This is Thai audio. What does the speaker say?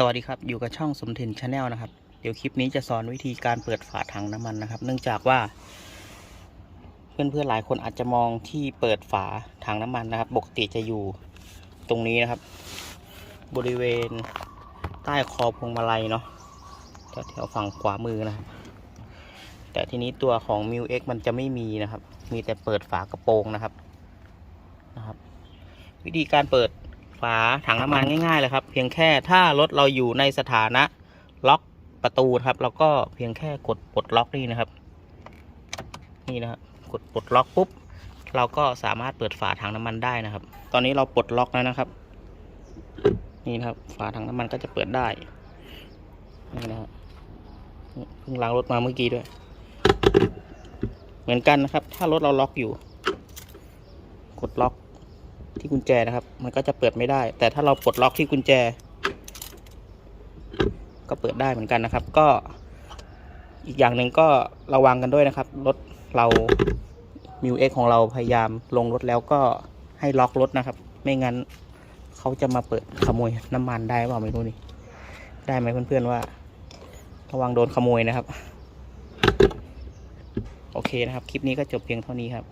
สวัสดีครับ อยู่กับช่องสมเทนชาแนลนะครับ เดี๋ยวคลิปนี้จะสอนวิธีการเปิดฝาถังน้ำมันนะครับ เนื่องจากว่า เพื่อนๆหลายคนอาจจะมองที่เปิดฝาถังน้ำมันนะครับปกติจะอยู่ตรงนี้นะครับ บริเวณใต้คอพวงมาลัยเนาะแถวๆฝั่งขวามือนะครับ แต่ทีนี้ตัวของ m ิ X มันจะไม่มีนะครับ มีแต่เปิดฝากระโปรงนะครับนะครับ วิธีการเปิด ฝาถังน้ำมันง่ายๆเลยครับ เพียงแค่ถ้ารถเราอยู่ในสถานะล็อกประตูนะครับเราก็เพียงแค่กดปลดล็อกนี่นะครับ นี่นะครับกดปลดล็อกปุ๊บ เราก็สามารถเปิดฝาถังน้ำมันได้นะครับ ตอนนี้เราปลดล็อกแล้วนะครับ นี่นะครับ ฝาถังน้ำมันก็จะเปิดได้นี่นะครับเพิ่งล้างรถมาเมื่อกี้ด้วย เหมือนกันนะครับ ถ้ารถเราล็อกอยู่ กดล็อก ที่กุญแจนะครับ มันก็จะเปิดไม่ได้ แต่ถ้าเราปลดล็อกที่กุญแจ ก็เปิดได้เหมือนกันนะครับ ก็อีกอย่างหนึ่งก็ระวังกันด้วยนะครับ รถเรามิวเอ็กของเราพยายามลงรถแล้วก็ให้ล็อกรถนะครับ ไม่งั้นเขาจะมาเปิดขโมยน้ำมันได้เปล่าไม่รู้นี่ ได้ไหมเพื่อนๆว่า ระวังโดนขโมยนะครับ โอเคนะครับ คลิปนี้ก็จบเพียงเท่านี้ครับ